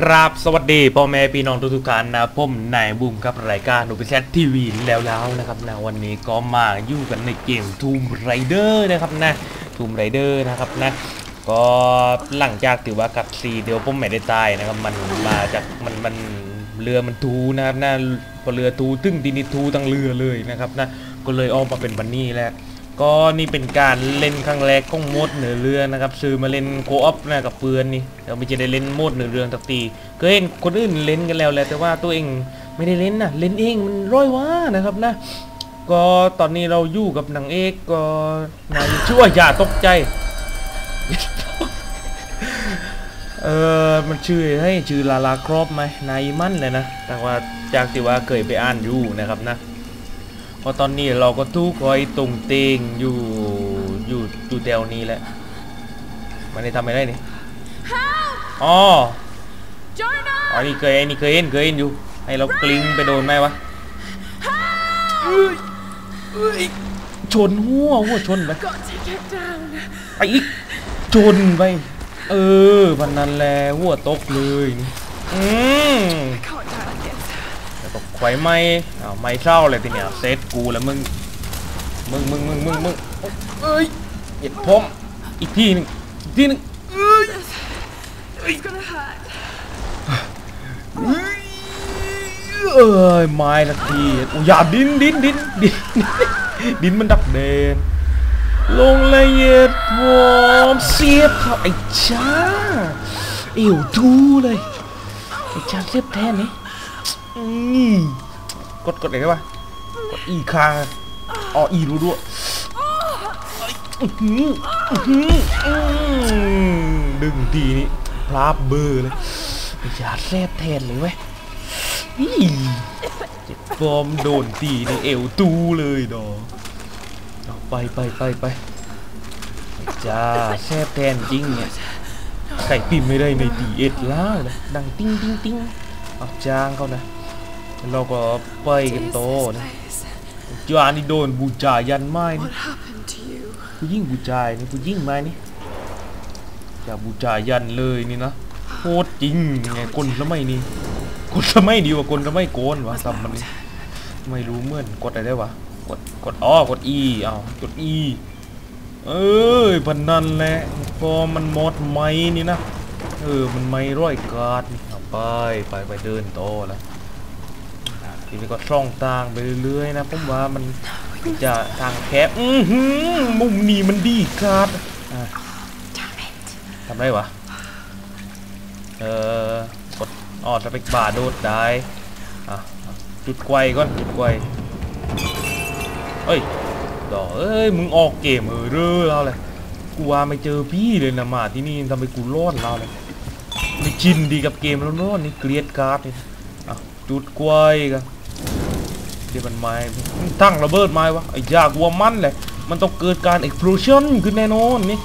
กราบสวัสดีพ่อแม่พี่น้องทุกๆท่านนะผมนายบูมครับรายการหนูเป็นแซททีวีแล้วแล้วนะครับนะวันนี้ก็มาอยู่กันในเกม Tomb Raider นะครับนะ Tomb Raider นะครับนะก็หลังจากถือว่ากับซีเดียวผมไม่ได้ตายนะครับมันมาจากมันมันเรือมันทูนะครับนะพอเรือทูตึ้งทีนี้ทูทั้งเรือเลยนะครับนะก็เลยออกมาเป็นบันนี่แหละ ก็นี่เป็นการเล่นครั้งแรกของโหมดเหนือเรือนะครับซื้อมาเล่นโคออฟนะกับเพื่อนนี่เราไม่จะได้เล่นโหมดเหนือเรือตักทีเคยเห็นคนอื่นเล่นกันแล้วแหละแต่ว่าตัวเองไม่ได้เล่นนะเล่นเองมันร้อยว่านะครับนะ ก็ตอนนี้เราอยู่กับนางเอกก็นายชื่อว่าอย่าตกใจเออมันชื่อให้ชื่อลาลาครอบไหมนายมั่นเลยนะแต่ว่าจากที่ว่าเคยไปอ่านอยู่นะครับนะ เพราะตอนนี้เราก็ทุกคอยตรงเตงอยู่อยู่อยู่แถวนี้แหละมันได้ทำอะไรนี่อ๋อ Jonah! อ๋อนี่เคยไอ้นี่เคยเห็นเคยเห็นอยู่ให้เรากลิ้งไปโดนไหมวะเอ้ยเอ้ยชนหัวหัวชนไป Got to get down. ไปอีกชนไปเออวันนั้นแหละหัวตกเลยนี่อืม แล้วไขวไม่อ้าวไม่เศร้าเลยทีเนี้ยเซตกูแล้วมึง มึงมึงมึงมึงมึงเอ้ยเหยียดพมอีกทีนึงอีกทีนึงเอ้ยเอ้ยไม้ละทีอุยอย่าดินดินดินดินดินมันดักเดนลงละเอียดพร้อมเสียบเขาไอ้ช้าเอวทูเลยไอ้ช้าเสียบแทนนี่ กดกดอะไรได้ปะกดอีคาอ๋ออีรู้ด้วยอื้อหืออื้อหืออื้อดึงทีนี้พลาบเบอร์เลยไอ้ช้าแซบแทนเลยเว้ยอี้เจ็บฟอร์มโดนตีในเอวตูเลยดอกเอาไปไปไปไปจ้าแซ่บแทนจริงเนี่ยไข่ปิมไม่ได้ในดีเอ็ดล่าเลยดังติ้งติ้งติ้งเอาจ้างเขานะ เราก็ไปกันโตนะ Place. จานี่โดนบูจายันไม้นี่ What happened to you? ผู้ยิ่งบูจานี่ผู้ยิ่งไม้นี่จะบูจายันเลยนี่นะโคตรจริงไงคนสมัยนี้คนสมัยดีกว่าคนสมัยโกนวะทำมันนี่ไม่รู้เหมือนกดอะไรได้วะกดกดอ๋อกด E เอากด E เอ้ยพันนันแหละพอมันหมดไม้นี่นะเออมันไม่ร้อยกาดนี่เอาไปไปไปเดินโตอแล้ว ทีนี้ก็ช่องทางไปเรื่อยๆนะผมว่ามันจะทางแคบอือหือมุมนี้มันดีกาดอะ Damn it. ทำได้วะเออกดอ๋อสเปกบาร์โดดได้อะอะจุดไกวก่อนจุดไกวเอ้ยดอกเอ้ยมึงออกเกมเออเร่อแล้วเลยกูว่าไม่เจอพี่เลยนะมาที่นี่ทำไมกูรอดแล้วเลยไม่ชินดีกับเกมแล้วเนอะนี่เกลียดการ์ดนี่อะจุดกล้วยกัน เดี๋ยวมันไม้ตั้งระเบิดไม้วะไอ้ยากวัวมันเลยมันต้องเกิดการ explosion ขึ้นแน่นอนนี่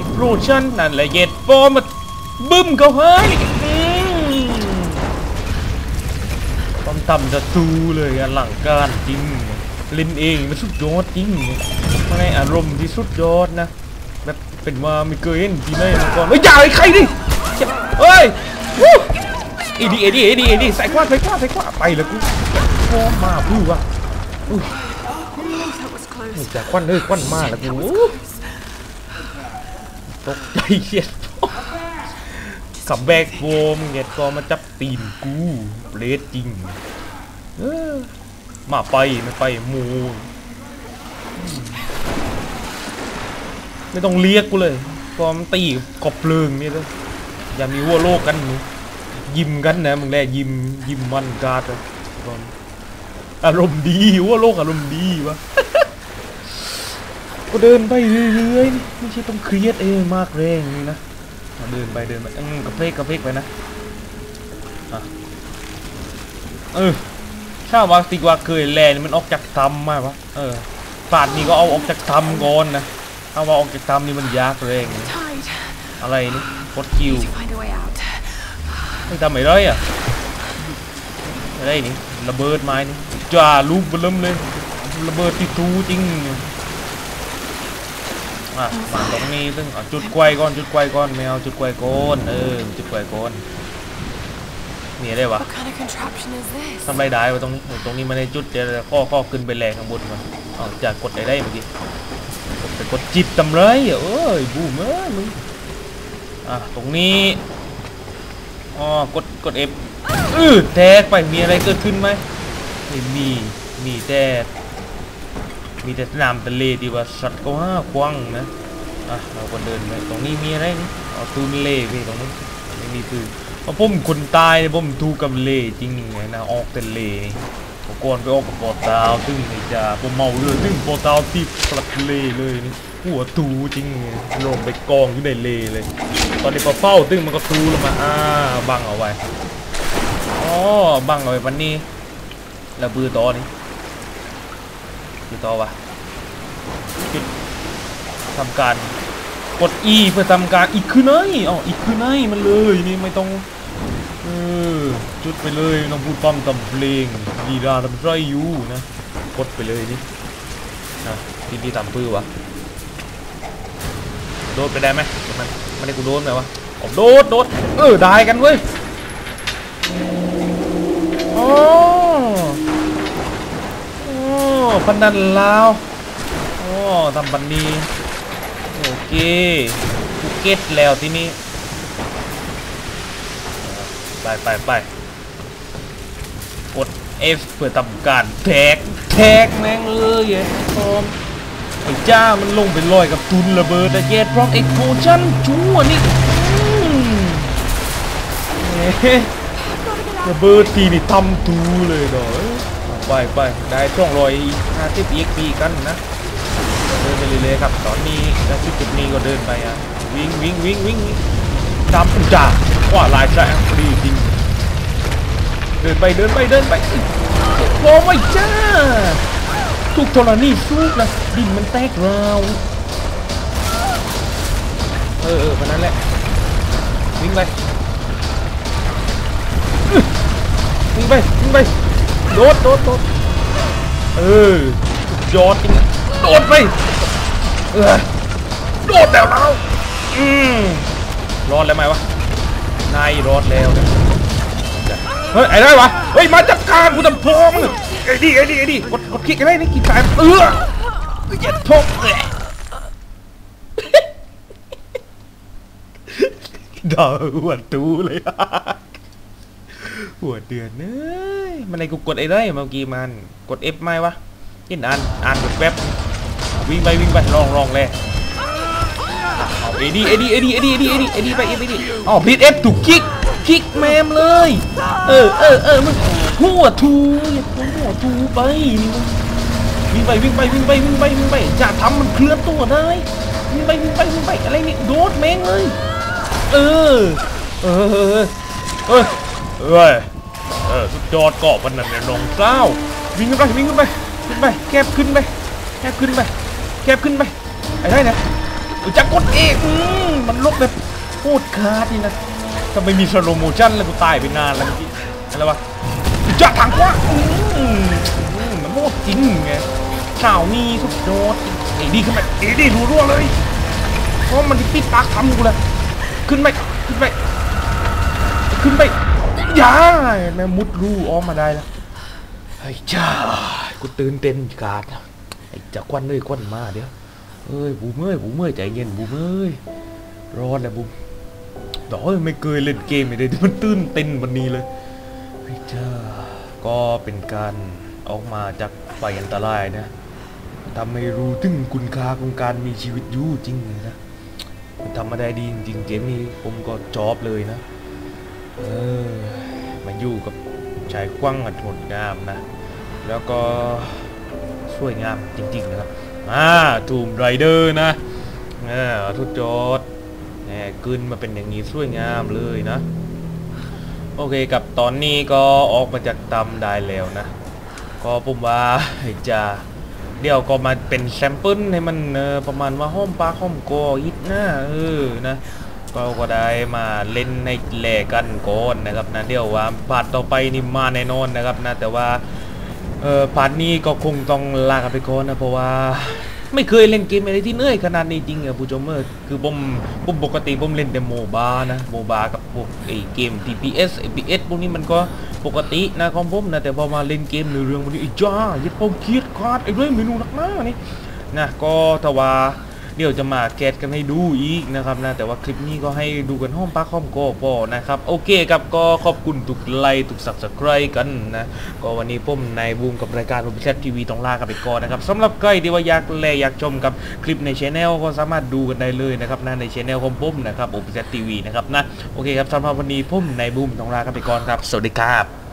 explosion นั่นแหละเย็ดฟอร์มาบึ้มเขาให้อืมต้องทำจะตูเลยอลังการจริงล่นเองมันสุดยอดจริงมันในอารมณ์ที่สุดยอดนะแบบเป็นว่าไม่เคยเห็นที่ไหนมาก่อนเฮ้ยอย่าไอ้ใครดิเฮ้ยวู้เอ็ดีเอดีเอดีเอดีใส่กว้าใส่กว้าใส่กว้าไปแล้วกู มาพูดว่าอุ้ย That was close. แต่ควันเลยควันมาแล้วกูตกใจเหี้ยกับแบกโฟมเงียก็มาจับตีนกูเปรตจริงเออมาไปไม่ไปหมูไม่ต้องเรียกกูเลยพอมันตีกบเพลิงนี่เลยอย่ามีหัวโลกกันหนูยิ้มกันนะมึงแลยิ้มยิ้มมันกาดอะก่ อนอารมณ์ดีหัวโลกอารมณ์ดีวะก็เดินไปเรื่อยๆนี่ไม่ใช่ต้องเครียดเองมากแรงนี่นะเอาเดินไปเดินไปอืมกระเพกกระเพกไปนะอะเออถ้าว่าติว่าเคยแลนมันออกจากทำมากวะเออศาสตร์นี่ก็เอาออกจากทำก่อนนะถ้าว่าออกจากทำนี่มันยากแรง Tide. อะไรนี่กดคิว Need to find a way out. ไม่ทำไม่ได้อะอะไรนี่ระเบิดไม้นี่ จ้าลูกเบิ่มเลยระเบิดที่ทูจริงอะมาตรงนี้ซึ่งจุดไกวก่อนจุดไกวก่อนไม่เอาจุดไกวก่อนเออจุดไกวก่อนมีอะไรวะทำไรได้วะตรงนี้ตรงนี้มันในจุดเดี๋ยวข้อข้อขึ้นไปแรงข้างบนก่อนเอจะกดอะไรได้เมื่อกี้กดไปกดจิบตำไรอะเอ้ยบูมเอ้ยมึงอะตรงนี้อ๋อกดกด F อืออแตกไปมีอะไรเกิดขึ้นไหม ไม่มี มีแต่ มีแต่สนามทะเลที่ว่าสัตว์ก็ห้าควังนะอะเราก็เดินไปตรงนี้มีอะไรนี่เอาตูนเล่พี่ตรงนี้ไม่มีปืนเพราผมคนตายเนี่ยผมถูกับเล่จริงไงนะออกแต่เล่ผมก่อนไปออกกับปอดาวซึ่งไอ้จ่าผมเมาเรือซึ่งปอดาวที่ปลัดเล่เลยนี่หัวตูจริงไงลงไปกองอยู่ในเล่เลย ตอนนี้พอเฝ้าตึ้งมันก็ตูลงมา อ่าบังเอาไว้อ๋อบังเอาไว้วันนี้ แล้วบือตอนี่บือต่อวะจุดทำการกด E เพื่อทำการอีกคือไหนอ๋ออีกคือไหนมันเลยนี่ไม่ต้องเออจุดไปเลยไม่ต้องพูดปั้มตำเพลงดีดาทำไรอยู่นะกดไปเลยนี่นะที่พี่ทำปื้อวะโดดไปได้ไหมมันไม่ได้กูโดนไหมวะผมโดดโดดเออได้กันเว้ย พนันลาวอ๋อทำบันนีโอเคกูเก็ตแล้วที่นี่ไปไปไปกด F เพื่อทำการแท็กแท็กแม่งเลยไอ้พร้อมไอ้จ้ามันลงไปลอยกับทุนระเบิดแต่เย็ดพร้อมเอ็กโพชั่นชั่วนี่อืมเอ๊ะระเบิดทีนี่ทำตูเลยดอกเอ้ยเอ ไปไปได้ช่องรอยห้าสิบเอ็กปีกันนะเดินไปเรื่อยๆครับ ตอนนี้แล้วที่จุดนี้ก็เดินไปอะวิ่งวิ่งวิ่งวิ่งวิ่งดำอุจจาว่าลายแสงฟรีจริง เดินไปเดินไปเดินไปโอ้ไม่จ้าทุกธรณีสูกนะดินมันแตกราวเออเออวันนั้นแหละวิ่งไปวิ่งไปวิ่งไป โดดโดดโดดเออยอดจริงอะโดดไปเออโดดแล้วเราอืมรอดแล้วไหมวะนายรอดแล้วเฮ้ยไอ้ได้วะเฮ้ยมาจัดการกูทำพองไอ้ดิไอ้ดิไอ้ดิกดกดคลิกไอ้ได้นี่กินสายเออเจ็บทงเลยดาวหัวตูเลย หัวเดือนเอ้ยมันอะไอ้กูกดไอ้ได้เมื่อกี้มันกด F ไม่วะยินอ่านอ่านกดแป๊บวิ่งไปวิ่งไปลองลองเลยเอาเอดีเอดีเอดีเอดีเอดีเอดีเอดีไปเอดีอ๋อผิด F ถูกคิกคิกแมมเลย เออเออเออมันหัวทูหัวทูไปวิ่งไปวิ่งไปวิ่งไปวิ่งไปวิ่งไปจะทำมันเคลื่อนตัวได้วิ่งไปวิ่งไปวิ่งไปอะไรนี่โดดแมงเลย เออ เออเออ เออเออเออสุดยอดเกาะมันนั่นเนี่ยน้องเจ้าวิ่งขึ้นไปวิ่งขึ้นไปขึ้นไปแคบขึ้นไปแคบขึ้นไปแคบขึ้นไปไอ้ได้นะจะกดเองมันลบแบบโคตรขาดนี่นะถ้าไม่มีสโลโมชั่นแล้วกูตายไปนานแล้วเมื่อกี้อะไรวะจะถังกว่าอืมมันโคตรจริงไงข่าวนี้สุดยอดไอ้ดีขึ้นไปไอ้ดีรัวๆเลยเพราะมันที่ปิดปากทำกูเลยขึ้นไปขึ้นไปขึ้นไป อย่าแม่มุดรูออกมาได้แล้วไอ้จ้ากูตื่นเต้นกาดไอ้จะควันเลยควันมาเดี๋ยวเอ้ยบูมเอ้ยบูมเอ้ยใจเย็นบูมเอ้ยร้อนแล้วบูมดอยไม่เคยเล่นเกมเลยที่มันตื่นเต้นวันนี้เลยไอ้จ้าก็เป็นการออกมาจากไฟอันตรายนะทำให้รู้ถึงคุณค่าของการมีชีวิตอยู่จริงเลยนะมันทำมาได้ดีจริงๆเกมนี้ผมก็ชอบเลยนะ เออ มาอยู่กับชายกว้างอันงดงามนะ แล้วก็สวยงามจริงๆนะครับอ่าทูมไรเดอร์นะเออทุกจอดแหมกึนมาเป็นอย่างนี้สวยงามเลยนะ โอเคกับตอนนี้ก็ออกมาจากตำได้แล้วนะ ก็ผมว่าจะเดี๋ยวก็มาเป็นแซมเปิลให้มันประมาณว่าห้อมปลาห้อมกอยิดหน้าเออนะ เราก็ได้มาเล่นในแหลกกันก่อนนะครับนะเดี๋ยวว่าพาร์ทต่อไปนี่มาแน่นอนนะครับนะแต่ว่าเออพาร์ทนี้ก็คงต้องลากันไปก่อนนะเพราะว่าไม่เคยเล่นเกมอะไรที่เหนื่อยขนาดนี้จริงอะผู้ชมเออคือผมผมปกติผมเล่นแต่โมบานะโมบากับพวกไอ้เกม TPS FPS พวกนี้มันก็ปกตินะของผมนะแต่พอมาเล่นเกมในเรื่องพวกนี้ไอ้จ้ายึดเป้าเกียดขาดไอ้เรื่องเมนูหนักหน้านี่นะก็ถ้าว่า เดี๋ยวจะมาแกะกันให้ดูอีกนะครับนะแต่ว่าคลิปนี้ก็ให้ดูกันห้องปากห้องโกพอนะครับโอเคครับก็ขอบคุณทุกไลค์ทุก subscribe กันนะก็วันนี้ผมนายบูมกับรายการบูมแชททีวีต้องลากันไปก่อนนะครับสำหรับใครที่ว่าอยากแลอยากชมกับคลิปในช anel ก็สามารถดูกันได้เลยนะครับนะในช anel ของผมนะครับบูมแชททีวีนะครับนะโอเคครับสำหรับวันนี้ผมนายบูมต้องลากันไปก่อนครับ สวัสดีครับ